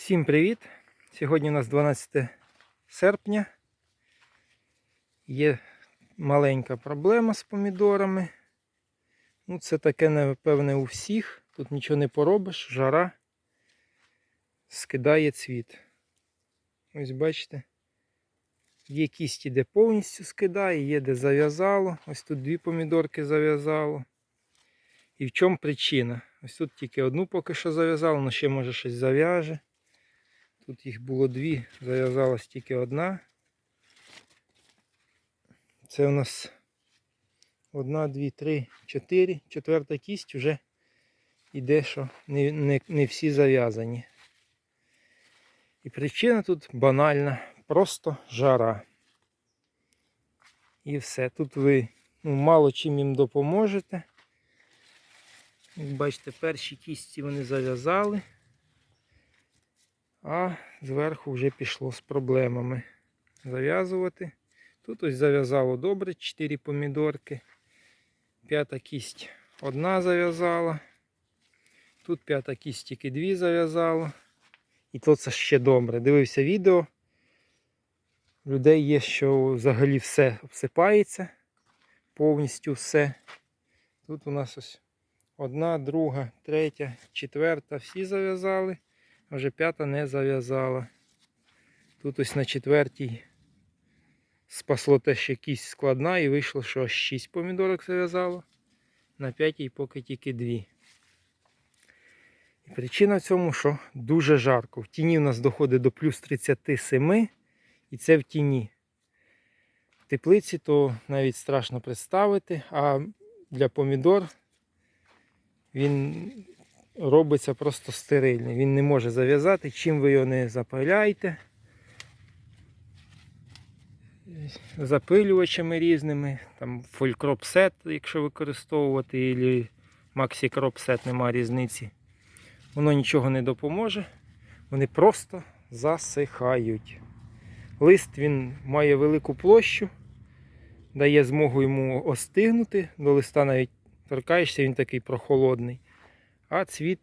Всім привіт! Сьогодні у нас 12 серпня. Є маленька проблема з помідорами. Ну, це таке, напевне, у всіх. Тут нічого не поробиш, жара скидає цвіт. Ось бачите. Є кісті, де повністю скидає, є де зав'язало. Ось тут дві помідорки зав'язало. І в чому причина? Ось тут тільки одну поки що зав'язало, але ще може щось зав'яже. Тут їх було дві, зав'язалась тільки одна. Це у нас одна, дві, три, чотири. Четверта кість вже йде, що не, не, не всі зав'язані. І причина тут банальна, просто жара. І все. Тут ви ну, мало чим їм допоможете. Бачите, перші кісті вони зав'язали. А зверху вже пішло з проблемами зав'язувати. Тут ось зав'язало добре 4 помідорки. П'ята кість одна зав'язала. Тут п'ята кість тільки дві зав'язала. І то це ще добре. Дивився відео. Людей є, що взагалі все обсипається. Повністю все. Тут у нас ось одна, друга, третя, четверта. Всі зав'язали. Вже п'ята не зав'язала. Тут ось на четвертій спасло те, що кість складна, і вийшло, що аж 6 помідорок зав'язало. На п'ятій поки тільки дві. І причина в цьому, що дуже жарко. В тіні у нас доходить до плюс 37, і це в тіні. В теплиці то навіть страшно представити, а для помідор він робиться просто стерильний. Він не може зав'язати, чим ви його не запиляєте. Запилювачами різними, там фолькроп сет, якщо використовувати, або максікроп сет, нема різниці. Воно нічого не допоможе. Вони просто засихають. Лист він має велику площу, дає змогу йому остигнути. До листа навіть торкаєшся, він такий прохолодний. А цвіт,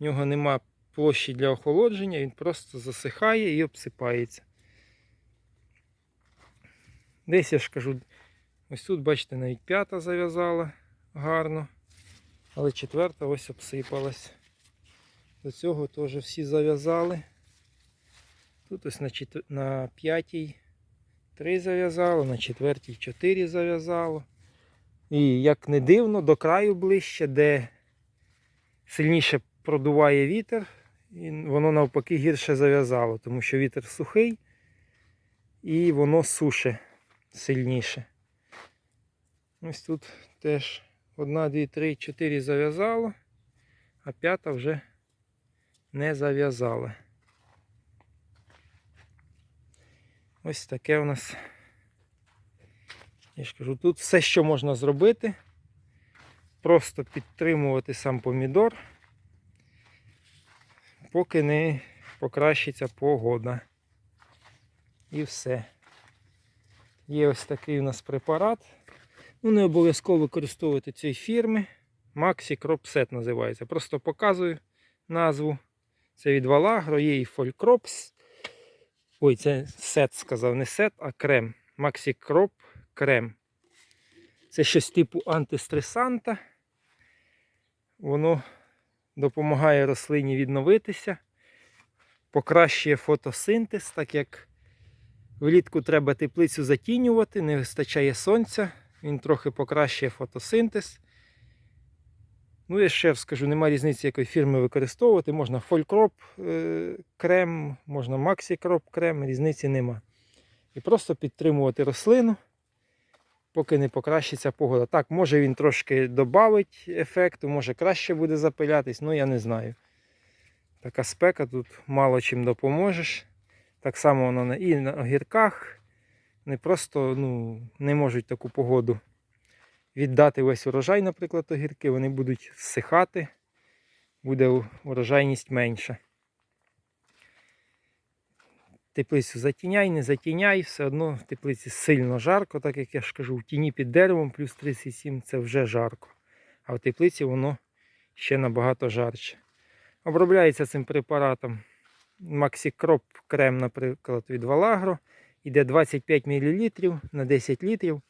в нього нема площі для охолодження, він просто засихає і обсипається. Десь я ж кажу, ось тут, бачите, навіть п'ята зав'язала гарно, але четверта ось обсипалась. До цього теж всі зав'язали. Тут ось на, чет... на п'ятій три зав'язало, на четвертій чотири зав'язало. І як не дивно, до краю ближче, де сильніше продуває вітер, і воно навпаки гірше зав'язало, тому що вітер сухий і воно суше сильніше. Ось тут теж одна, дві, три, чотири зав'язало, а п'ята вже не зав'язала. Ось таке у нас. Я ж кажу, тут все, що можна зробити. Просто підтримувати сам помідор, поки не покращиться погода. І все. Є ось такий у нас препарат. Ну, не обов'язково використовувати цієї фірми. Maxi Set називається. Просто показую назву. Це від Valagro, є і Folcrops. Ой, це сет сказав, не сет, а крем. Maxi Crop крем. Це щось типу антистресанта. Воно допомагає рослині відновитися, покращує фотосинтез, так як влітку треба теплицю затінювати, не вистачає сонця, він трохи покращує фотосинтез. Ну, я ще скажу, немає різниці, якої фірми використовувати. Можна фолькроп е, крем, можна максікроп крем, різниці нема. І просто підтримувати рослину, поки не покращиться погода. Так, може він трошки додавить ефекту, може краще буде запилятись, ну я не знаю. Така спека тут мало чим допоможеш. Так само воно на- і на огірках. Не просто ну, не можуть таку погоду віддати весь урожай, наприклад, огірки, вони будуть всихати, буде урожайність менша. Теплицю затіняй, не затіняй, все одно в теплиці сильно жарко, так як я ж кажу, в тіні під деревом плюс 37 це вже жарко. А в теплиці воно ще набагато жарче. Обробляється цим препаратом Максікроп крем, наприклад, від Валагро. Іде 25 мл на 10 літрів.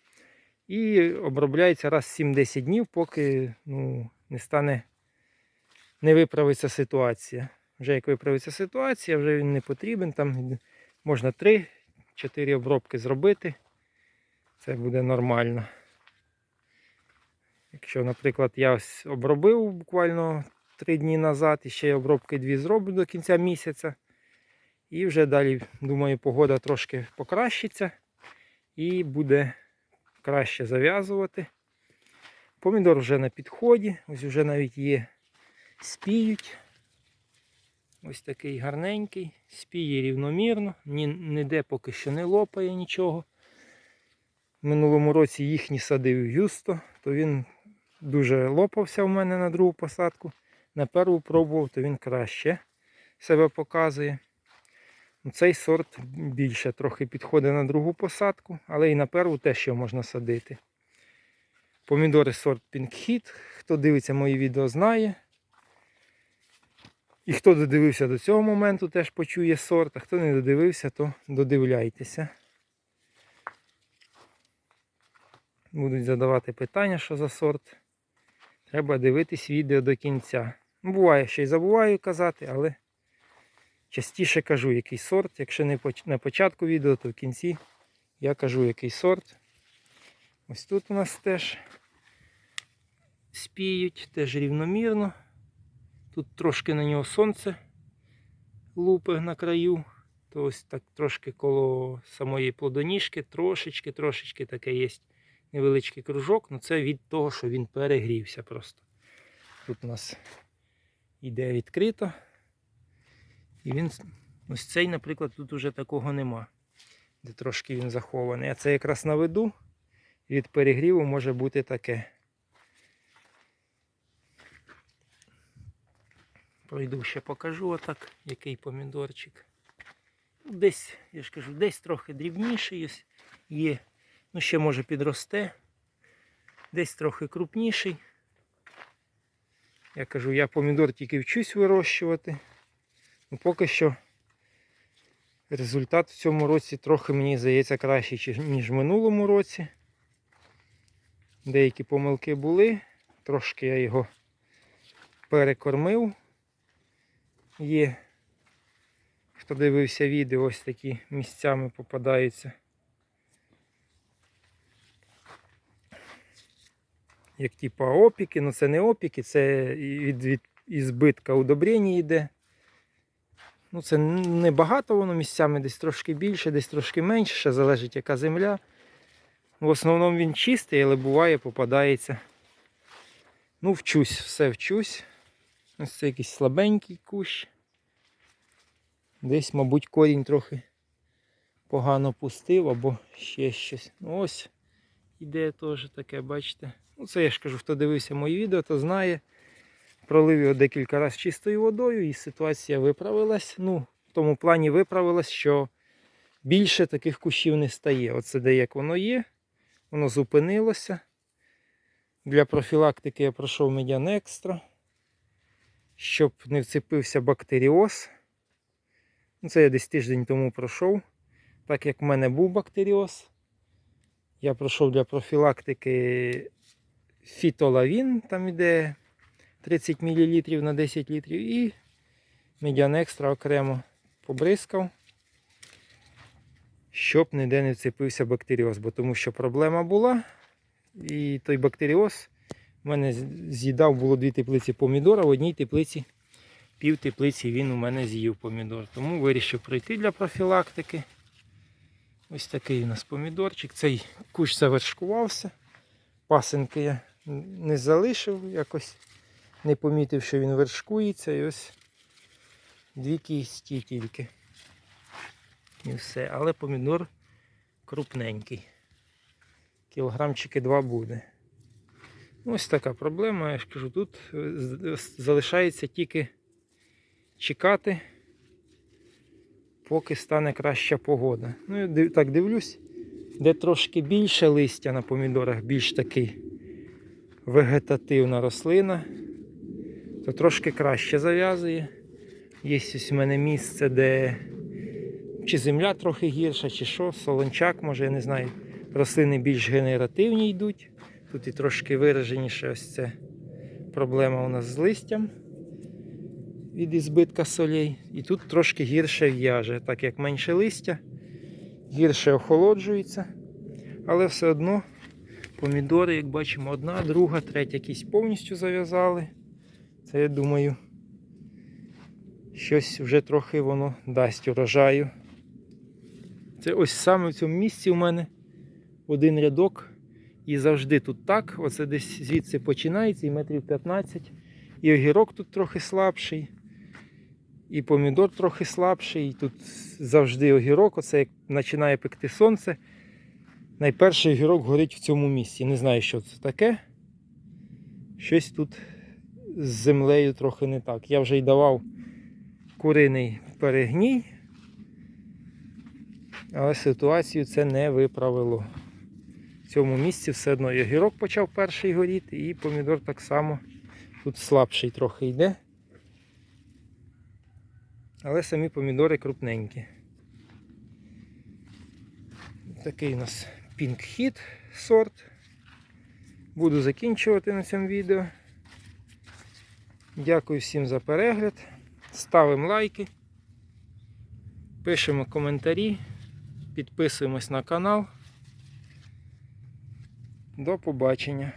І обробляється раз в 7-10 днів, поки ну, не стане, не виправиться ситуація. Вже як виправиться ситуація, вже він не потрібен. Там можна 3-4 обробки зробити. Це буде нормально. Якщо, наприклад, я ось обробив буквально 3 дні назад, і ще обробки 2 зроблю до кінця місяця. І вже далі, думаю, погода трошки покращиться і буде краще зав'язувати. Помідор вже на підході, ось вже навіть є спіють. Ось такий гарненький, спіє рівномірно, ні, ніде поки що не лопає нічого. Минулому році їхні садив Юсто, то він дуже лопався в мене на другу посадку. На перву пробував, то він краще себе показує. Ну, Цей сорт більше трохи підходить на другу посадку, але і на перву теж ще можна садити. Помідори сорт Hit. Хто дивиться мої відео, знає. І хто додивився до цього моменту, теж почує сорт, а хто не додивився, то додивляйтеся. Будуть задавати питання, що за сорт. Треба дивитись відео до кінця. Ну, Буває, що й забуваю казати, але частіше кажу, який сорт. Якщо не на початку відео, то в кінці я кажу, який сорт. Ось тут у нас теж спіють, теж рівномірно. Тут трошки на нього сонце лупи на краю. То ось так трошки коло самої плодоніжки, трошечки, трошечки таке є невеличкий кружок, але це від того, що він перегрівся просто. Тут у нас іде відкрито. І він, ось цей, наприклад, тут уже такого нема, де трошки він захований. А це якраз на виду. Від перегріву може бути таке. Пройду ще покажу отак, який помідорчик. Десь, я ж кажу, десь трохи дрібніший є. Ну, ще може підросте. Десь трохи крупніший. Я кажу, я помідор тільки вчусь вирощувати. Ну, поки що результат в цьому році трохи, мені здається, кращий, ніж в минулому році. Деякі помилки були. Трошки я його перекормив. Є, хто дивився відео, ось такі місцями попадаються. Як типа опіки, ну це не опіки, це від, від ізбитка удобрення йде. Ну, це не багато воно місцями, десь трошки більше, десь трошки менше, ще залежить яка земля. В основному він чистий, але буває, попадається. Ну, вчусь, все вчусь. Ось це якийсь слабенький кущ. Десь, мабуть, корінь трохи погано пустив або ще щось. Ну ось іде теж таке, бачите. Ну це я ж кажу, хто дивився мої відео, то знає. Пролив його декілька разів чистою водою і ситуація виправилась. Ну, в тому плані виправилась, що більше таких кущів не стає. Оце де як воно є, воно зупинилося. Для профілактики я пройшов медян екстра, щоб не вцепився бактеріоз. Ну, Це я десь тиждень тому пройшов. Так як в мене був бактеріоз, я пройшов для профілактики фітолавін, там іде 30 мл на 10 літрів і медян екстра окремо побризкав, щоб ніде не вцепився бактеріоз, бо тому що проблема була. І той бактеріоз в мене з'їдав було дві теплиці помідора, в одній теплиці, пів теплиці він у мене з'їв помідор. Тому вирішив пройти для профілактики. Ось такий у нас помідорчик. Цей кущ завершкувався. Пасинки я не залишив, якось не помітив, що він вершкується. І ось дві кісті тільки. І все. Але помідор крупненький. Кілограмчики два буде. Ось така проблема, я ж кажу, тут е, залишається тільки чекати, поки стане краща погода. Ну, я так дивлюсь, де трошки більше листя на помідорах, більш такий вегетативна рослина, то трошки краще зав'язує. Є ось у мене місце, де чи земля трохи гірша, чи що, солончак, може, я не знаю. Рослини більш генеративні йдуть. Тут і трошки вираженіше ось це проблема у нас з листям від ізбитка солей. І тут трошки гірше в'яже, так як менше листя, гірше охолоджується. Але все одно помідори, як бачимо, одна, друга, третя якісь повністю зав'язали. Це я думаю, щось вже трохи воно дасть урожаю. Це ось саме в цьому місці у мене один рядок. І завжди тут так. Оце десь звідси починається і метрів 15. І огірок тут трохи слабший. І помідор трохи слабший. І тут завжди огірок. Оце як починає пекти сонце. Найперший огірок горить в цьому місці. Не знаю, що це таке. Щось тут з землею трохи не так. Я вже й давав куриний перегній. Але ситуацію це не виправило. В цьому місці все одно і огірок почав перший горіти, і помідор так само тут слабший трохи йде. Але самі помідори крупненькі. Такий у нас Hit сорт. Буду закінчувати на цьому відео. Дякую всім за перегляд. Ставимо лайки, пишемо коментарі, підписуємось на канал. До побачення.